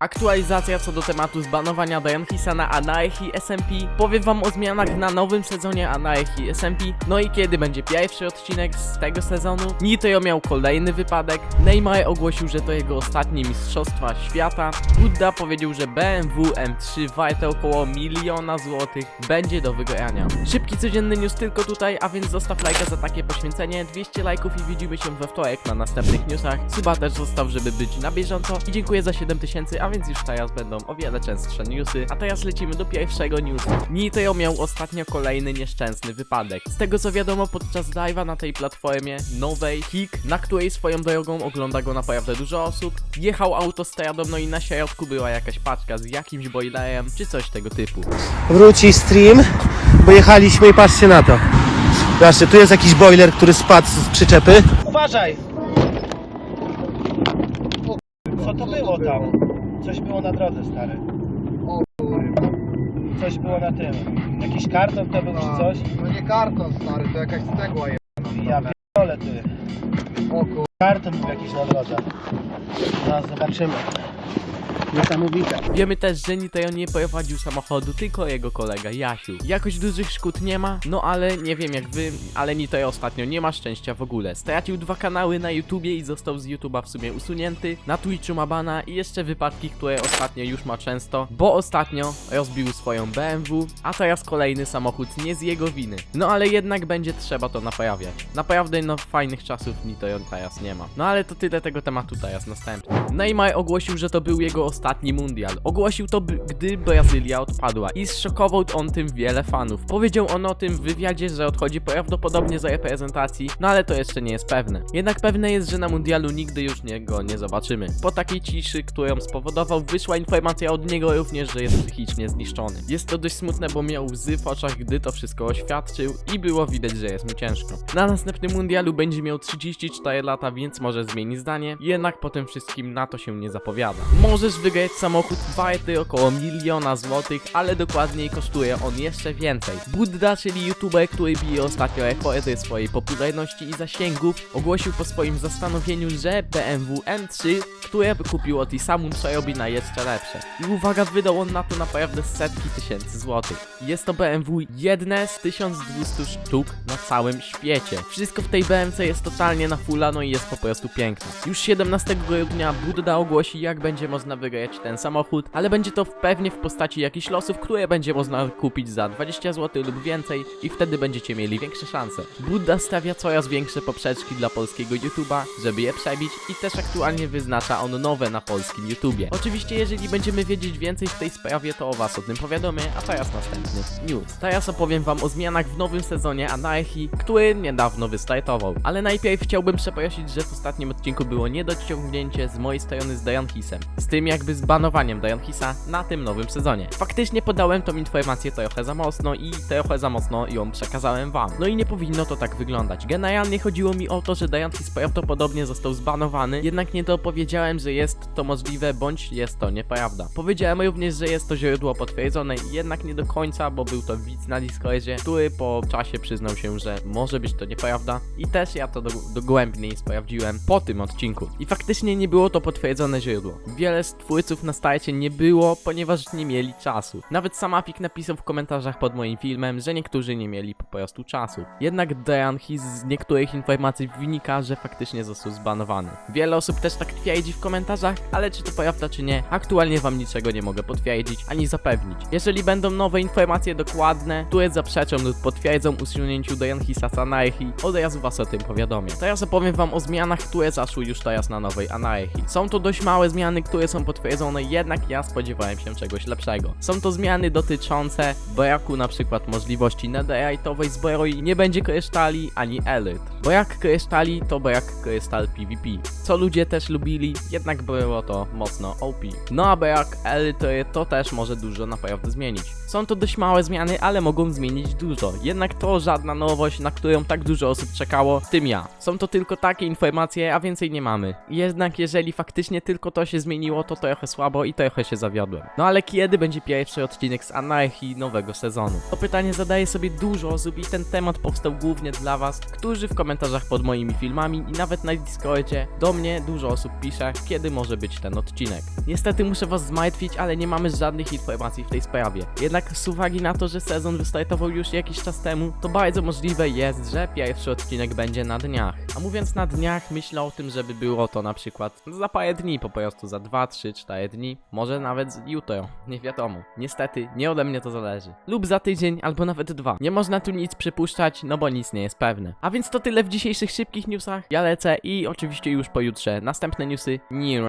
Aktualizacja co do tematu zbanowania Dayanhisa na Anaehi SMP. Powiem wam o zmianach na nowym sezonie Anaehi SMP. No i kiedy będzie pierwszy odcinek z tego sezonu. Niteo miał kolejny wypadek. Neymar ogłosił, że to jego ostatnie mistrzostwa świata. Buddha powiedział, że BMW M3 warte około miliona złotych będzie do wygrania. Szybki codzienny news tylko tutaj, a więc zostaw lajka za takie poświęcenie. 200 lajków i widzimy się we wtorek na następnych newsach. Suba też zostaw, żeby być na bieżąco. I dziękuję za 7000, a więc już teraz będą o wiele częstsze newsy. A teraz lecimy do pierwszego newsu. Niteo miał ostatnio kolejny nieszczęsny wypadek. Z tego co wiadomo, podczas live'a na tej platformie nowej, Kik, na której swoją drogą ogląda go naprawdę dużo osób, jechał autostradą, no i na środku była jakaś paczka z jakimś boilerem, czy coś tego typu. wróci stream, bo jechaliśmy i patrzcie na to. Zobaczcie, tu jest jakiś boiler, który spadł z przyczepy. Uważaj! Co to było tam? Coś było na drodze, stary. Coś było na tym. Jakiś karton to był czy coś? No nie karton stary, to jakaś stegła je. Ja pierdolę ty. O kur... Karton był jakiś na drodze. Zaraz zobaczymy. Niesamowite. Wiemy też, że Niteo nie prowadził samochodu, tylko jego kolega Jasiu. Jakoś dużych szkód nie ma, no ale nie wiem jak wy, ale Niteo ostatnio nie ma szczęścia w ogóle. Stracił dwa kanały na YouTubie i został z YouTuba w sumie usunięty. Na Twitchu ma bana i jeszcze wypadki, które ostatnio już ma często, bo ostatnio rozbił swoją BMW, a teraz kolejny samochód nie z jego winy. No ale jednak będzie trzeba to naprawiać. Naprawdę no fajnych czasów Niteo teraz nie ma. No ale to tyle tego tematu teraz następny. Neymar ogłosił, że to był jego ostatni mundial. Ogłosił to, gdy Brazylia odpadła i zszokował on tym wiele fanów. Powiedział on o tym w wywiadzie, że odchodzi prawdopodobnie z reprezentacji, no ale to jeszcze nie jest pewne. Jednak pewne jest, że na mundialu nigdy już nie, go nie zobaczymy. Po takiej ciszy, którą spowodował, wyszła informacja od niego również, że jest psychicznie zniszczony. Jest to dość smutne, bo miał łzy w oczach, gdy to wszystko oświadczył i było widać, że jest mu ciężko. Na następnym mundialu będzie miał 34 lata, więc może zmieni zdanie, jednak po tym wszystkim na to się nie zapowiada. Możesz wygrać samochód warty około miliona złotych, ale dokładniej kosztuje on jeszcze więcej. Buddha, czyli youtuber, który bije ostatnio rekordy swojej popularności i zasięgów, ogłosił po swoim zastanowieniu, że BMW M3, które kupił od Isamu, przerobi na jeszcze lepsze. I uwaga, wydał on na to naprawdę setki tysięcy złotych. Jest to BMW jedne z 1200 sztuk na całym świecie. Wszystko w tej BMC jest totalnie na fulla, no i jest po prostu piękne. Już 17 grudnia Buddha ogłosi, jak będzie można wygrać ten samochód, ale będzie to pewnie w postaci jakichś losów, które będzie można kupić za 20 zł lub więcej i wtedy będziecie mieli większe szanse. Buddha stawia coraz większe poprzeczki dla polskiego YouTube'a, żeby je przebić i też aktualnie wyznacza on nowe na polskim YouTubie. Oczywiście, jeżeli będziemy wiedzieć więcej w tej sprawie, to o was o tym powiadomy, a teraz następny news. Teraz opowiem wam o zmianach w nowym sezonie Anarchy, który niedawno wystartował. Ale najpierw chciałbym przeprosić, że w ostatnim odcinku było niedociągnięcie z mojej strony z Dayanhisem. Z tym jakby zbanowaniem Dayanhisa na tym nowym sezonie. Faktycznie podałem tą informację trochę za mocno i trochę za mocno ją przekazałem wam. No i nie powinno to tak wyglądać. Generalnie chodziło mi o to, że Dayanhis prawdopodobnie został zbanowany, jednak nie dopowiedziałem, że jest to możliwe, bądź jest to nieprawda. Powiedziałem również, że jest to źródło potwierdzone, jednak nie do końca, bo był to widz na Discordzie, który po czasie przyznał się, że może być to nieprawda i też ja to do, dogłębniej sprawdziłem po tym odcinku. I faktycznie nie było to potwierdzone źródło. Wiele z twórców na starcie nie było, ponieważ nie mieli czasu. Nawet sam Afik napisał w komentarzach pod moim filmem, że niektórzy nie mieli po prostu czasu. Jednak Dejan His z niektórych informacji wynika, że faktycznie został zbanowany. Wiele osób też tak twierdzi w komentarzach, ale czy to prawda czy nie, aktualnie wam niczego nie mogę potwierdzić ani zapewnić. Jeżeli będą nowe informacje dokładne, które zaprzeczą lub potwierdzą usunięciu Dejan Hisa z Anarchy, od razu was o tym powiadomię. Teraz opowiem wam o zmianach, które zaszły już teraz na nowej Anarchy. Są to dość małe zmiany, które są potwierdzone, jednak ja spodziewałem się czegoś lepszego. Są to zmiany dotyczące braku na przykład możliwości netherite'owej zbroi, nie będzie krysztali ani elit. Brak krysztali to brak krystal PvP, co ludzie też lubili, jednak było to mocno OP. No a brak elity to też może dużo naprawdę zmienić. Są to dość małe zmiany, ale mogą zmienić dużo. Jednak to żadna nowość, na którą tak dużo osób czekało, tym ja. Są to tylko takie informacje, a więcej nie mamy. Jednak jeżeli faktycznie tylko to się zmieniło, to trochę słabo i trochę się zawiodłem. No ale kiedy będzie pierwszy odcinek z Anarchii nowego sezonu? To pytanie zadaje sobie dużo osób i ten temat powstał głównie dla was, którzy w komentarzach pod moimi filmami i nawet na Discordzie do mnie dużo osób pisze, kiedy może być ten odcinek. Niestety muszę was zmartwić, ale nie mamy żadnych informacji w tej sprawie. Jednak z uwagi na to, że sezon wystartował już jakiś czas temu, to bardzo możliwe jest, że pierwszy odcinek będzie na dniach. A mówiąc na dniach, myślę o tym, żeby było to na przykład za parę dni, po prostu za 2, 3, 4 dni, może nawet jutro, nie wiadomo. Niestety, nie ode mnie to zależy. Lub za tydzień, albo nawet dwa. Nie można tu nic przypuszczać, no bo nic nie jest pewne. A więc to tyle w dzisiejszych szybkich newsach. Ja lecę i oczywiście już pojutrze następne newsy. Nie